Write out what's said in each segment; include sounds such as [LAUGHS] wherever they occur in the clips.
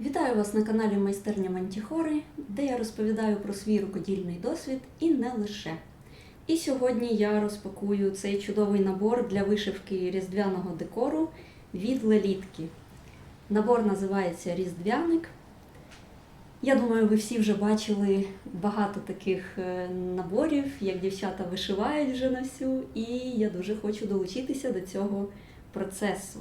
Вітаю вас на каналі Майстерня Мантіхори, де я розповідаю про свій рукодільний досвід і не лише. І сьогодні я розпакую цей чудовий набор для вишивки різдвяного декору від Лелітки. Набор називається Різдвяник. Я думаю, ви всі вже бачили багато таких е, наборів, як дівчата вишивають вже на всю, і я дуже хочу долучитися до цього процесу.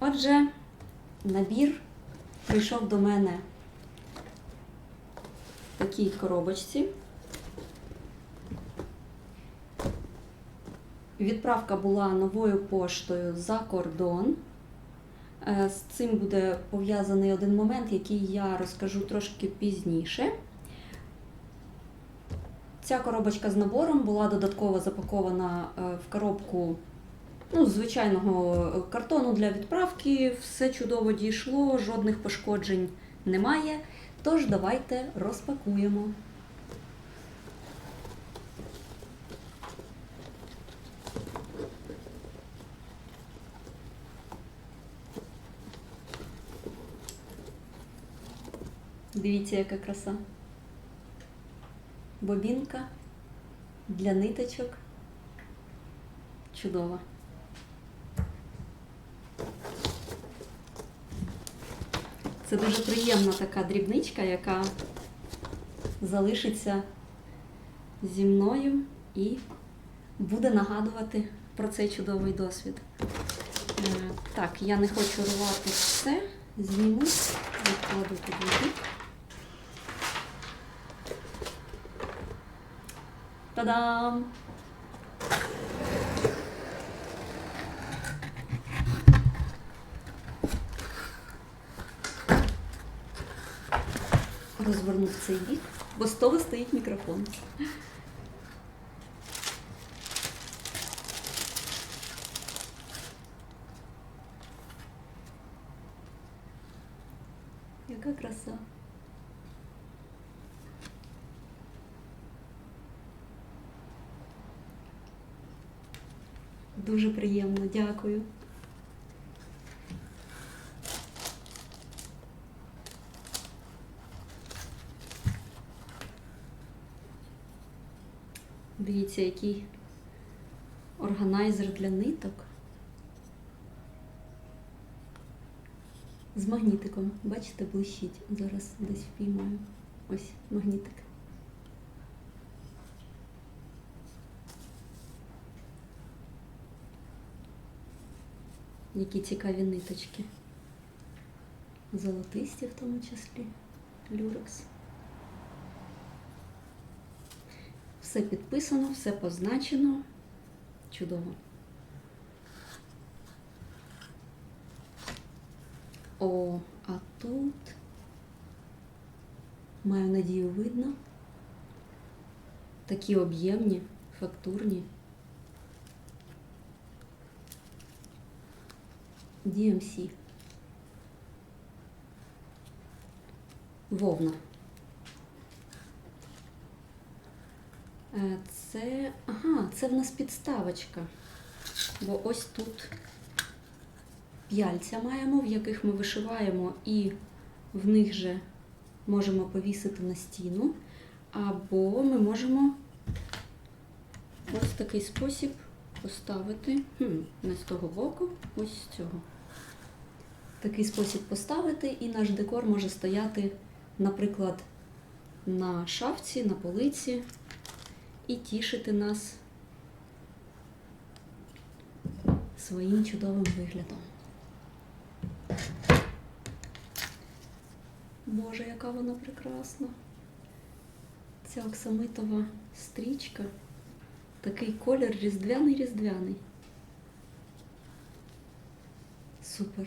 Отже, набір прийшов до мене в такій коробочці. Відправка була новою поштою за кордон. Е, З цим буде пов'язаний один момент, який я розкажу трошки пізніше. Ця коробочка з набором була додатково запакована е, в коробку ну, звичайного картону для відправки. Все чудово дійшло, жодних пошкоджень немає. Тож давайте розпакуємо. Дивіться, яка краса. Бобінка для ниточок. Чудова. Це дуже приємна така дрібничка, яка залишиться зі мною і буде нагадувати про цей чудовий досвід. Е, Так, я не хочу рвати все, зніму, відкладу туди. Та-дам! Розвернув цей бік, бо з того стоїть мікрофон. Яка краса. Дуже приємно, дякую. Дивіться, який органайзер для ниток. З магнітиком. Бачите, блищить. Зараз десь впіймаю. Ось магнітик. Які цікаві ниточки. Золотисті в тому числі. Люрекс. Все підписано, все позначено. Чудово. О, а тут маю надію видно. Такі об'ємні, фактурні. DMC. Вовна. Це. Ага, це в нас підставочка. Бо ось тут п'яльця маємо, в яких ми вишиваємо, і в них же можемо повісити на стіну. Або ми можемо ось в такий спосіб поставити, хм, не з того боку, ось з цього. Такий спосіб поставити, і наш декор може стояти, наприклад, на шафці, на полиці і тішити нас своїм чудовим виглядом. Боже, яка вона прекрасна. Ця оксамитова стрічка. Такий колір різдвяний різдвяний. Супер.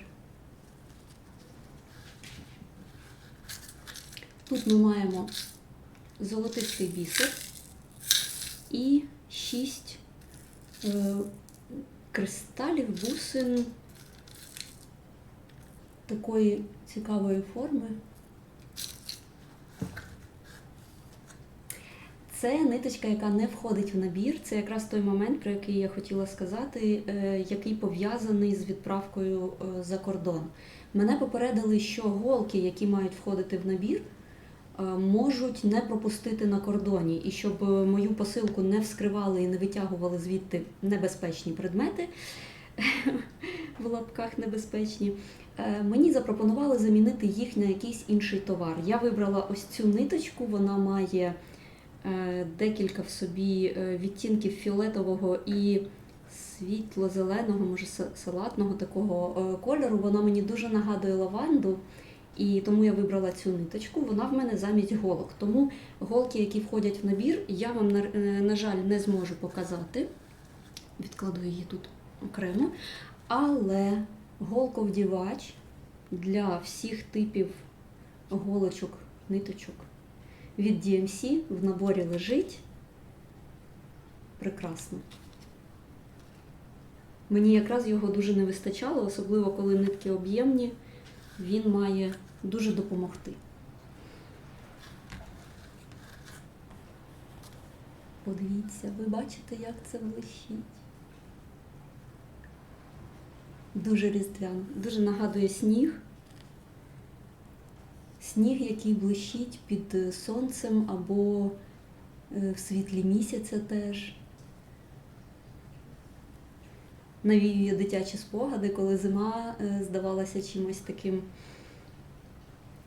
Тут ми маємо золотистий бісер і шість е, кристалів, бусин такої цікавої форми. Це ниточка, яка не входить в набір. Це якраз той момент, про який я хотіла сказати, е, який пов'язаний з відправкою е, за кордон. Мене попередили, що голки, які мають входити в набір, можуть не пропустити на кордоні, і щоб е, мою посилку не вскривали і не витягували звідти небезпечні предмети, [LAUGHS] в лапках небезпечні. е, Мені запропонували замінити їх на якийсь інший товар. Я вибрала ось цю ниточку, вона має е, декілька в собі е, відтінків фіолетового і світло-зеленого, може салатного такого е, кольору. Вона мені дуже нагадує лаванду. І тому я вибрала цю ниточку. Вона в мене замість голок. Тому голки, які входять в набір, я вам, на, е, жаль, не зможу показати. Відкладу її тут окремо. Але голковдівач для всіх типів голочок, ниточок від DMC в наборі лежить. Прекрасно. Мені якраз його дуже не вистачало, особливо коли нитки об'ємні, він має дуже допомогти. Подивіться, ви бачите, як це блищить. Дуже різдвяно, дуже нагадує сніг. Сніг, який блищить під е, сонцем або е, в світлі місяця теж. Навіює дитячі спогади, коли зима е, здавалася чимось таким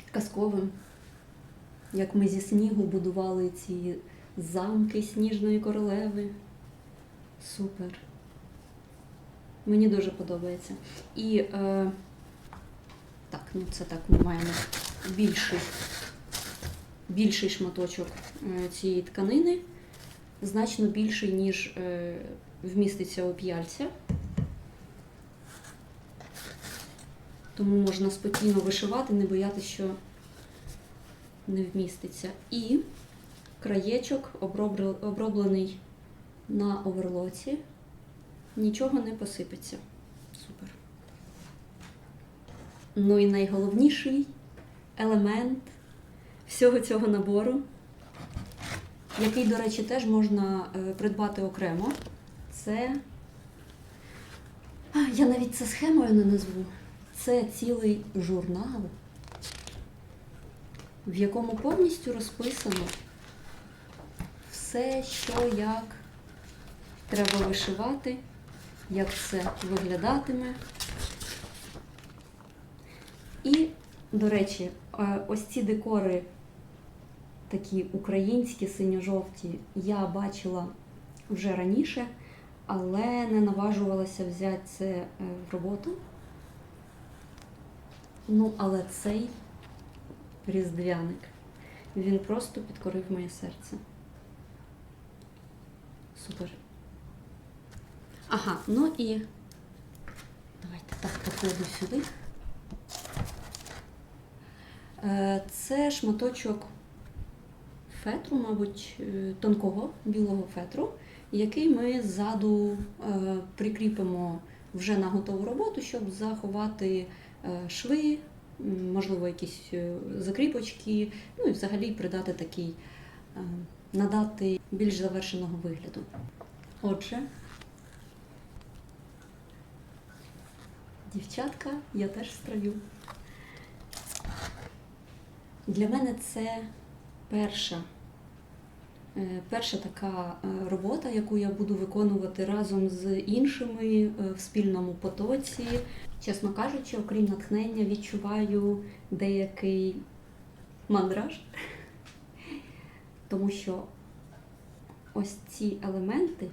казковим. Як ми зі снігу будували ці замки сніжної королеви. Супер. Мені дуже подобається. І е, так, ну це так, ми маємо більший, більший шматочок е, цієї тканини, значно більший, ніж е, вміститься у п'яльця. Тому можна спокійно вишивати, не боятися, що не вміститься. І краєчок оброблений на оверлоці, нічого не посипеться. Супер. Ну і найголовніший елемент всього цього набору, який, до речі, теж можна е, придбати окремо. Це. А, я навіть це схемою не назву. Це цілий журнал, в якому повністю розписано все, що як треба вишивати, як це виглядатиме. І, до речі, е, ось ці декори, такі українські, синьо-жовті, я бачила вже раніше, але не наважувалася взяти це е, в роботу. Ну, але цей різдвяник, він просто підкорив моє серце. Супер. Ага, ну і давайте так покладу сюди. Е, Це шматочок фетру, мабуть, е, тонкого білого фетру, який ми ззаду е, прикріпимо вже на готову роботу, щоб заховати шви, можливо, якісь е, закріпочки, ну і взагалі придати такий, е, надати більш завершеного вигляду. Отже, дівчатка, я теж строю. Для мене це перша, е, перша така е, робота, яку я буду виконувати разом з іншими е, в спільному потоці. Чесно кажучи, окрім натхнення, відчуваю деякий мандраж, тому що ось ці елементи,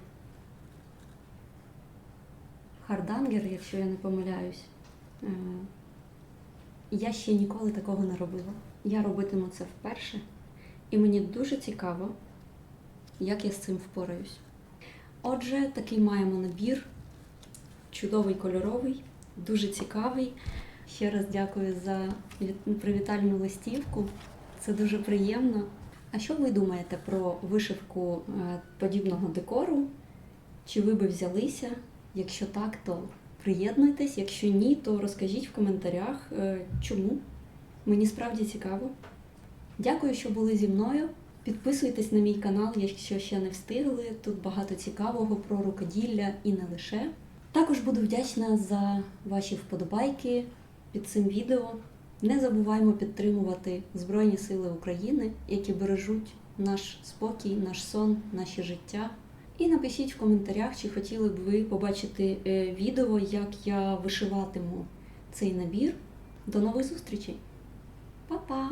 хардангер, якщо я не помиляюсь, е, я ще ніколи такого не робила. Я робитиму це вперше, і мені дуже цікаво, як я з цим впораюсь. Отже, такий маємо набір, чудовий кольоровий, дуже цікавий. Ще раз дякую за привітальну листівку. Це дуже приємно. А що ви думаєте про вишивку е, подібного декору? Чи ви би взялися? Якщо так, то приєднуйтесь. Якщо ні, то розкажіть в коментарях, е, чому. Мені справді цікаво. Дякую, що були зі мною. Підписуйтесь на мій канал, якщо ще не встигли. Тут багато цікавого про рукоділля і не лише. Також буду вдячна за ваші вподобайки, під цим відео. Не забуваємо підтримувати Збройні Сили України, які бережуть наш спокій, наш сон, наше життя. І напишіть в коментарях, чи хотіли б ви побачити е, відео, як я вишиватиму цей набір. До нових зустрічей! Па-па!